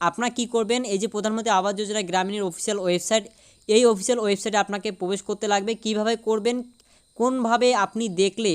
আপনারা কি করবেন? এই যে প্রধানমন্ত্রী আবাস যোজনা গ্রামীণের অফিসিয়াল ওয়েবসাইট এই অফিসিয়াল ওয়েবসাইটে আপনাকে প্রবেশ করতে লাগবে। কীভাবে করবেন? কোনভাবে আপনি দেখলে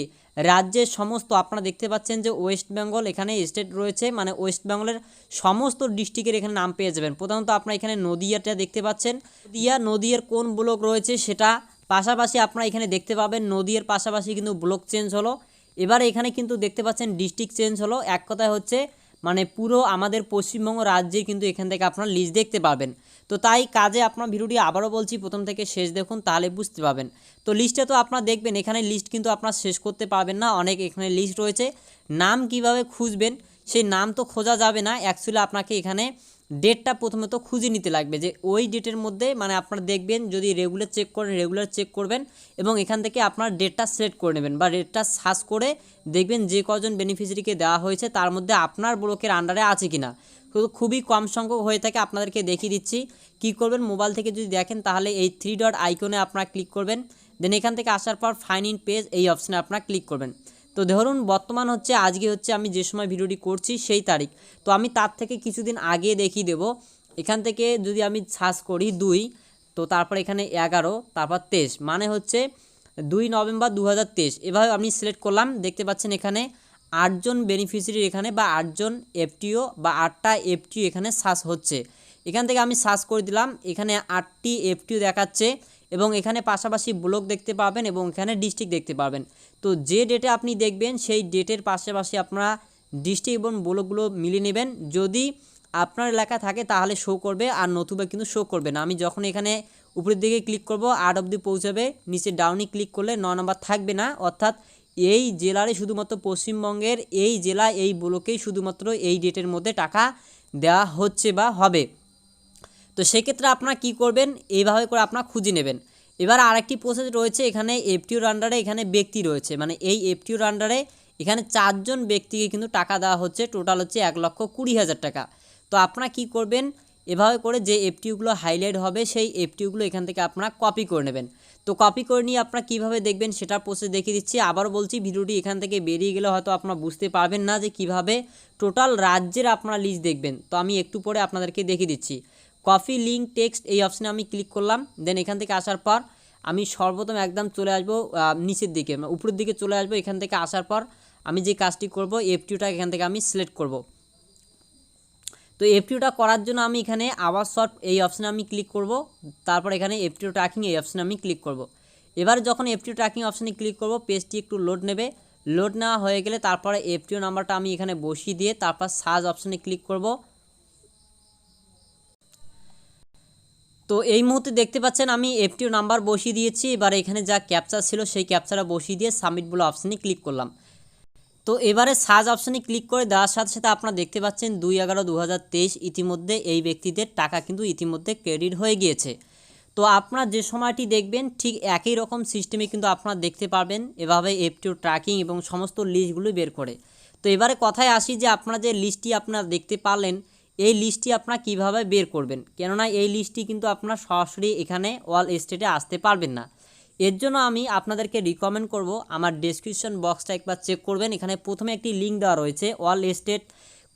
রাজ্যের সমস্ত, আপনারা দেখতে পাচ্ছেন যে ওয়েস্ট বেঙ্গল এখানে স্টেট রয়েছে মানে ওয়েস্ট বেঙ্গলের সমস্ত ডিস্ট্রিক্টের এখানে নাম পেয়ে যাবেন। প্রধানত আপনারা এখানে নদিয়াটা দেখতে পাচ্ছেন। নদিয়া, নদিয়ার কোন ব্লক রয়েছে সেটা পাশাপাশি আপনারা এখানে দেখতে পাবেন। নদিয়ার পাশাপাশি কিন্তু ব্লক চেঞ্জ হলো। এবার এখানে কিন্তু দেখতে পাচ্ছেন ডিস্ট্রিক্ট চেঞ্জ হলো। এক কথায় হচ্ছে মানে পুরো আমাদের পশ্চিমবঙ্গ রাজ্যে কিন্তু এখান থেকে আপনার লিস্ট দেখতে পাবেন। তো তাই কাজে আপনার ভিডিওটি আবারও বলছি, প্রথম থেকে শেষ দেখুন, তাহলে বুঝতে পাবেন তো লিস্টে তো আপনারা দেখবেন, এখানে লিস্ট কিন্তু আপনার শেষ করতে পারবেন না, অনেক এখানে লিস্ট রয়েছে। নাম কীভাবে খুঁজবেন, সেই নাম তো খোঁজা যাবে না অ্যাকচুয়ালি আপনাকে এখানে ডেটটা প্রথমত খুঁজে নিতে লাগবে যে ওই ডেটের মধ্যে মানে আপনারা দেখবেন যদি রেগুলার চেক করেন রেগুলার চেক করবেন এবং এখান থেকে আপনার ডেটটা সিলেক্ট করে নেবেন বা ডেটটা সার্চ করে দেখবেন যে কজন বেনিফিশিয়ারিকে দেওয়া হয়েছে তার মধ্যে আপনার ব্লকের আন্ডারে আছে কিনা। তো খুবই কম সংখ্যক হয়ে থাকে, আপনাদেরকে দেখিয়ে দিচ্ছি। কি করবেন? মোবাইল থেকে যদি দেখেন তাহলে এই থ্রি ডট আইকনে আপনারা ক্লিক করবেন। দেন এখান থেকে আসার পর ফাইন ইন পেজ এই অপশানে আপনারা ক্লিক করবেন। তো ধরুন বর্তমান হচ্ছে, আজকে হচ্ছে আমি যে সময় ভিডিওটি করছি সেই তারিখ। তো আমি তার থেকে কিছুদিন আগে দেখিয়ে দেবো। এখান থেকে যদি আমি সার্চ করি দুই, তো তারপর এখানে এগারো, তারপর তেইশ। মানে হচ্ছে দুই নভেম্বর দু হাজার তেইশ। এভাবে আমি সিলেক্ট করলাম। দেখতে পাচ্ছেন এখানে আটজন বেনিফিশিয়ারি এখানে বা আটজন এফটিও বা আটটা এফটিও এখানে সার্চ হচ্ছে। এখান থেকে আমি সার্চ করে দিলাম। এখানে আটটি এফটিও দেখাচ্ছে। এবং এখানে পাশাপাশি ব্লক দেখতে পাবেন এবং এখানে ডিস্ট্রিক্ট দেখতে পাবেন। তো যে ডেটে আপনি দেখবেন, সেই ডেটের পাশাপাশি আপনারা ডিস্ট্রিক্ট এবং ব্লকগুলো মিলিয়ে নেবেন। যদি আপনার এলাকা থাকে, তাহলে শো করবে, আর নতুবা কিন্তু শো করবে না। আমি যখন এখানে উপরের দিকে ক্লিক করব আট অবধি পৌঁছাবে, নিচে ডাউনে ক্লিক করলে ন নম্বর থাকবে না। অর্থাৎ এই জেলারই শুধুমাত্র পশ্চিমবঙ্গের এই জেলা এই ব্লকেই শুধুমাত্র এই ডেটের মধ্যে টাকা দেওয়া হচ্ছে বা হবে। তো সেক্ষেত্রে আপনারা কি করবেন? এইভাবে করে আপনারা খুঁজে নেবেন। এবার আরেকটি প্রসেস রয়েছে, এখানে এফটিওর আন্ডারে এখানে ব্যক্তি রয়েছে। মানে এই এফটিওর আন্ডারে এখানে চারজন ব্যক্তিকে কিন্তু টাকা দেওয়া হচ্ছে। টোটাল হচ্ছে এক লক্ষ কুড়ি হাজার টাকা। তো আপনারা কি করবেন? এভাবে করে যে এফটিউগুলো হাইলাইট হবে, সেই এফটিউগুলো এখান থেকে আপনারা কপি করে নেবেন। তো কপি করে নিয়ে আপনারা কীভাবে দেখবেন? সেটার প্রসেস দেখিয়ে দিচ্ছি। আবার বলছি, ভিডিওটি এখান থেকে বেরিয়ে গেলে হয়তো আপনারা বুঝতে পারবেন না যে কীভাবে টোটাল রাজ্যের আপনারা লিস্ট দেখবেন। তো আমি একটু পরে আপনাদেরকে দেখিয়ে দিচ্ছি। কপি লিঙ্ক, টেক্সট এই অপশানে আমি ক্লিক করলাম। দেন এখান থেকে আসার পর আমি সর্বপ্রথম একদম চলে আসব নিচের দিকে মানে উপরের দিকে চলে আসব। এখান থেকে আসার পর আমি যে কাজটি করব এফটিউটা এখান থেকে আমি সিলেক্ট করব। তো এফটিউটা করার জন্য আমি এখানে আওয়াজ শর্ট এই অপশানে আমি ক্লিক করব, তারপর এখানে এফটিউ ট্র্যাকিং এই অপশানে আমি ক্লিক করব। এবার যখন এফটিউ ট্র্যাকিং অপশানে ক্লিক করব পেজটি একটু লোড নেবে। লোড নেওয়া হয়ে গেলে তারপরে এফটিউ নাম্বারটা আমি এখানে বসিয়ে দিয়ে তারপর সার্চ অপশানে ক্লিক করব। তো এই মুহূর্তে দেখতে পাচ্ছেন আমি এফটিও নাম্বার বসিয়ে দিয়েছি। এবার এখানে যা ক্যাপচার ছিল সেই ক্যাপচারটা বসিয়ে দিয়ে সাবমিট বলে অপশানে ক্লিক করলাম। তো এবারে সার্চ অপশানে ক্লিক করে দেওয়ার সাথে সাথে আপনারা দেখতে পাচ্ছেন দুই এগারো দু ইতিমধ্যে এই ব্যক্তিদের টাকা কিন্তু ইতিমধ্যে ক্রেডিট হয়ে গিয়েছে। তো আপনারা যে সময়টি দেখবেন, ঠিক একই রকম সিস্টেমে কিন্তু আপনারা দেখতে পারবেন এভাবে এফটিও ট্র্যাকিং এবং সমস্ত লিস্টগুলো বের করে। তো এবারে কথায় আসি যে আপনারা যে লিস্টটি আপনারা দেখতে পারলেন এই লিস্টটি আপনারা কীভাবে বের করবেন? কেননা এই লিস্টটি কিন্তু আপনারা সরাসরি এখানে ওয়াল স্টেটে আসতে পারবেন না। এর জন্য আমি আপনাদেরকে রিকমেন্ড করব, আমার ডেসক্রিপশন বক্সটা একবার চেক করবেন। এখানে প্রথমে একটি লিঙ্ক দেওয়া রয়েছে অল স্টেট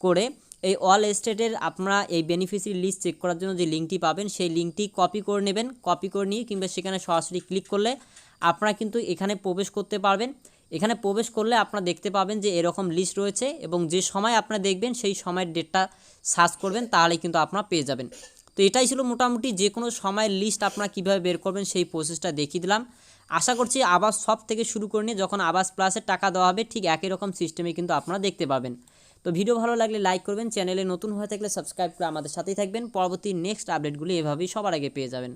করে। এই অল স্টেটের আপনারা এই বেনিফিসিয়ারি লিস্ট চেক করার জন্য যে লিঙ্কটি পাবেন, সেই লিঙ্কটি কপি করে নেবেন। কপি করে নিয়ে কিংবা সেখানে সরাসরি ক্লিক করলে আপনারা কিন্তু এখানে প্রবেশ করতে পারবেন। এখানে প্রবেশ করলে আপনারা দেখতে পাবেন যে এরকম লিস্ট রয়েছে এবং যে সময় আপনারা দেখবেন সেই সময়ের ডেটটা সার্চ করবেন, তাহলে কিন্তু আপনারা পেয়ে যাবেন। তো এটাই ছিল মোটামুটি যে কোনো সময়ের লিস্ট আপনারা কীভাবে বের করবেন সেই প্রসেসটা দেখিয়ে দিলাম। আশা করছি আবাস সব থেকে শুরু করে নিয়ে যখন আবাস প্লাসের টাকা দেওয়া হবে, ঠিক একই রকম সিস্টেমে কিন্তু আপনারা দেখতে পাবেন। তো ভিডিও ভালো লাগলে লাইক করবেন চ্যানেলে নতুন হয়ে থাকলে সাবস্ক্রাইব করে আমাদের সাথেই থাকবেন। পরবর্তী নেক্সট আপডেটগুলি এভাবেই সবার আগে পেয়ে যাবেন।